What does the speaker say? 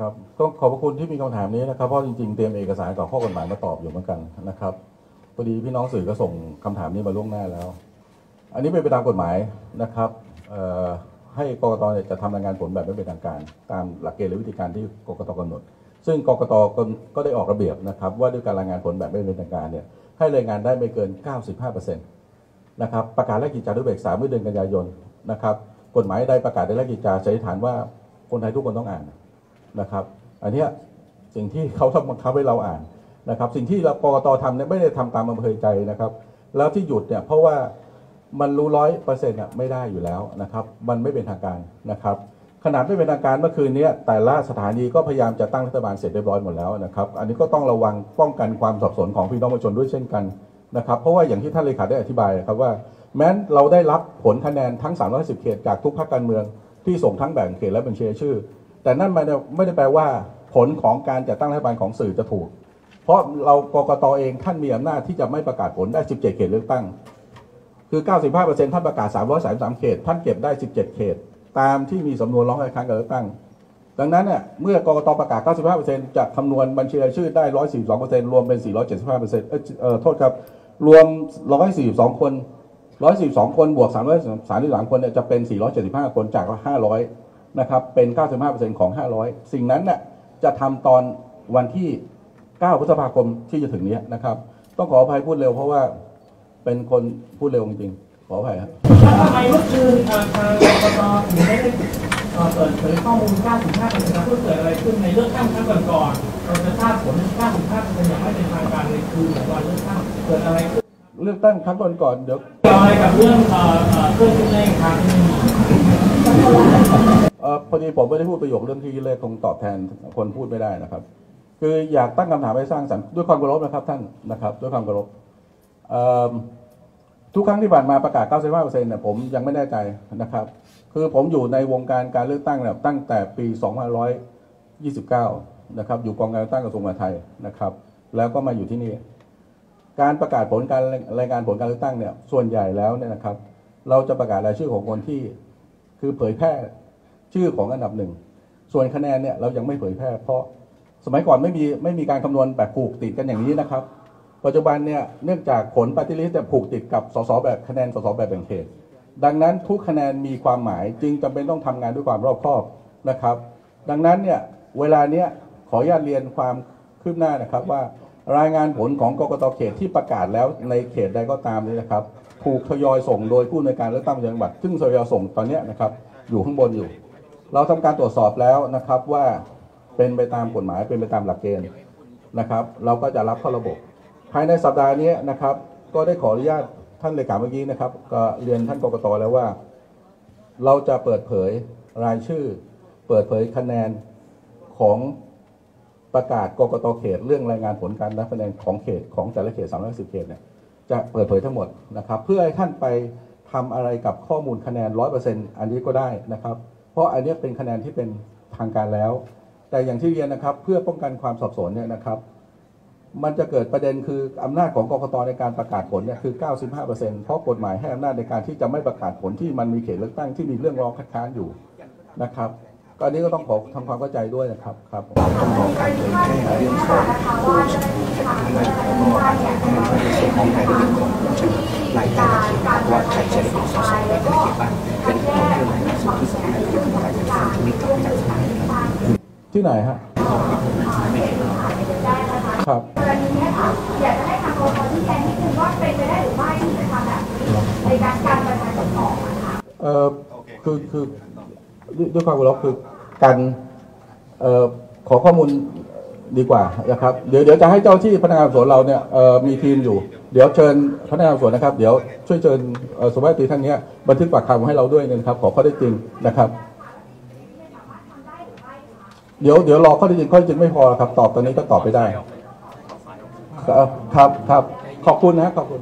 ครับพระคุณที่มีคำถามนี้นะครับเพราะจริงๆเตรียมเอกสารกับข้อกฎหมายมาตอบอยู่เหมือนกันนะครับพอดีพี่น้องสื่อก็ส่งคำถามนี้มาล่วงหน้าแล้ว อันนี้เป็นไปตามกฎหมายนะครับให้กรกตจะทำรายงานผลแบบไม่เป็นทางการ ตามหลักเกณฑ์หรือวิธีการที่กรกตกำหนด ซึ่งกรกตก็ได้ออกระเบียบนะครับ ว่าด้วยการรายงานผลแบบไม่เป็นทางการเนี่ยให้รายงานได้ไม่เกิน 95%นะครับประกาศและกิจจานุเบกษาเมื่อเดือนกันยายนนะครับกฎหมายใดประกาศในราชกิจจาสันนิษฐานว่าคนไทยทุกคนต้องอ่าน นะครับ อันนี้สิ่งที่เขาทำบังคับให้เราอ่านนะครับ สิ่งที่เรากรกตทำเนี่ยไม่ได้ทำตามอำเภอใจนะครับ แล้วที่หยุดเนี่ยเพราะว่ามันรู้ร้อยเปอร์เซ็นต์ไม่ได้อยู่แล้วนะครับ มันไม่เป็นทางการนะครับ ขนาดไม่เป็นทางการเมื่อคืนนี้แต่ละสถานีก็พยายามจะตั้งรัฐบาลเสร็จเรียบร้อยหมดแล้วนะครับ อันนี้ก็ต้องระวังป้องกันความสับสนของพี่น้องประชาชนด้วยเช่นกันนะครับเพราะว่าอย่างที่ท่านเลขาได้อธิบายครับว่า แม้นเราได้รับผลคะแนนทั้ง 310 เขตจากทุกพรรคการเมืองที่ส่งทั้งแบ่งเขตและบัญชีชื่อ แต่นั่นไม่ได้ไม่ได้แปลว่าผลของการจัดตั้งรัฐบาลของสื่อจะถูก เพราะเรากกตเองท่านมีอำนาจที่จะไม่ประกาศผลได้ 17 เขตเลือกตั้ง คือ 95%ท่านประกาศ 333 เขต ท่านเก็บได้ 17 เขต ตามที่มีสำนวนร้องคัดค้านการเลือกตั้ง ดังนั้นเนี่ยเมื่อกกตประกาศ 95%จะคำนวณบัญชีรายชื่อได้ 142%รวมเป็น 475%เอ้ยเอ่อโทษครับ รวม 142 คน 142 คนบวก 333 คนเนี่ยจะเป็น 475 คนจาก 500 นะครับเป็น 95%ของ 500 สิ่งนั้นน่ะจะทำตอนวันที่ 9 พฤษภาคมที่จะถึงนี้นะครับ ต้องขออภัยพูดเร็วเพราะว่าเป็นคนพูดเร็วจริงๆขออภัยครับทำไมเมื่อคืนทางทางกตถึงไม่ได้เอ่อเปิดเผยข้อมูล 95%นะเพื่อเกิดอะไรขึ้นในเลือกตั้งครั้งก่อนๆเราจะทราบผล 95%อย่างไม่เป็นทางการในคืนของวันเลือกตั้งเกิดอะไรขึ้นเลือกตั้งครั้งก่อนๆเดี๋ยวเกี่ยวอะไรกับเรื่องเอ่อเอ่อเครื่องคิดเลขทางที่มี เอ่อพอดีผมไม่ได้พูดประโยคเรื่องที่เลขคงตอบแทนคนพูดไม่ได้นะครับ คืออยากตั้งคำถามให้สร้างสรรค์ด้วยความเคารพนะครับท่านนะครับ ด้วยความเคารพทุกครั้งที่ผ่านมาประกาศ 95%เนี่ยผมยังไม่แน่ใจนะครับ คือผมอยู่ในวงการการเลือกตั้งเนี่ยตั้งแต่ปี 2529 นะครับ อยู่กองการเลือกตั้งกระทรวงมหาดไทยนะครับ แล้วก็มาอยู่ที่นี่ การประกาศผลการรายงานผลการเลือกตั้งเนี่ยส่วนใหญ่แล้วเนี่ยนะครับ เราจะประกาศรายชื่อของคนที่คือเผยแพร่ ชื่อของอันดับหนึ่ง ส่วนคะแนนเนี่ยเรายังไม่เผยแพร่เพราะสมัยก่อนไม่มีไม่มีการคำนวณแบบผูกติดกันอย่างนี้นะครับ ปัจจุบันเนี่ยเนื่องจากผลปฏิริษีจะผูกติดกับสสแบบคะแนนสสแบบแบ่งเขต ดังนั้นทุกคะแนนมีความหมายจึงจำเป็นต้องทำงานด้วยความรอบคอบนะครับ ดังนั้นเนี่ยเวลาเนี้ยขออนุญาตเรียนความคืบหน้านะครับว่ารายงานผลของกกตเขตที่ประกาศแล้วในเขตใดก็ตามนี้นะครับ ถูกทยอยส่งโดยผู้ในการเลือกตั้งจังหวัดซึ่งทยอยส่งตอนนี้นะครับ อยู่ข้างบนอยู่ เราทำการตรวจสอบแล้วนะครับว่าเป็นไปตามกฎหมายเป็นไปตามหลักเกณฑ์นะครับ เราก็จะรับเข้าระบบ ภายในสัปดาห์นี้นะครับ ก็ได้ขออนุญาตท่านเลขาเมื่อกี้นะครับ ก็เรียนท่านกกตแล้วว่า เราจะเปิดเผยรายชื่อ เปิดเผยคะแนนของประกาศกกตเขต เรื่องรายงานผลการนับคะแนนของเขตของแต่ละเขต310เขตเนี่ยจะเปิดเผยทั้งหมดนะครับ เพื่อให้ท่านไปทำอะไรกับข้อมูลคะแนน 100%อันนี้ก็ได้นะครับ ราะอันนี้เป็นคะแนนที่เป็นทางการแล้ว แต่อย่างที่เรียนนะครับ เพื่อป้องกันความสับสนเนี่ยนะครับ มันจะเกิดประเด็นคืออำนาจของกกตในการประกาศผลเนี่ยคือ 95%เพราะกฎหมายให้อำนาจในการที่จะไม่ประกาศผลที่มันมีเขตเลือกตั้งที่มีเรื่องร้องคัดค้านอยู่นะครับก็นี้ก็ต้องขอทำความเข้าใจด้วยนะครับครับต้องมอการเผยแพร่เรื่องของผู้ชมและแล้วก็ในส่วนของในเรื่องของผู้ชมรายการว่าใครจะได้เป็นสสในแต่ละเขตบ้างเป็นเรื่อง ที่ไหนฮะครับกรณีเนี้ยค่ะอยากจะให้ทางกรกตชี้แจงนิดนึงว่าเป็นไปได้หรือไม่ที่จะทำแบบนี้ในการการประชาชนออกอะค่ะเอ่อคือคือด้วยด้วยความเคารพคือการเอ่อขอข้อมูลดีกว่านะครับเดี๋ยวเดี๋ยวจะให้เจ้าที่พนักงานสอบสวนเราเนี่ยเอ่อมีทีมอยู่ เดี๋ยวเชิญพนักงานสอบสวนนะครับ เดี๋ยวช่วยเชิญเอ่อสุภาพสตรีท่านเนี้ยบันทึกปากคำให้เราด้วยนะครับ ขอข้อได้จริงนะครับ เดี๋ยวเดี๋ยวรอข้อได้จริงข้อได้จริงไม่พอครับ ตอบตอนนี้ก็ตอบไปได้ ครับครับขอบคุณนะขอบคุณ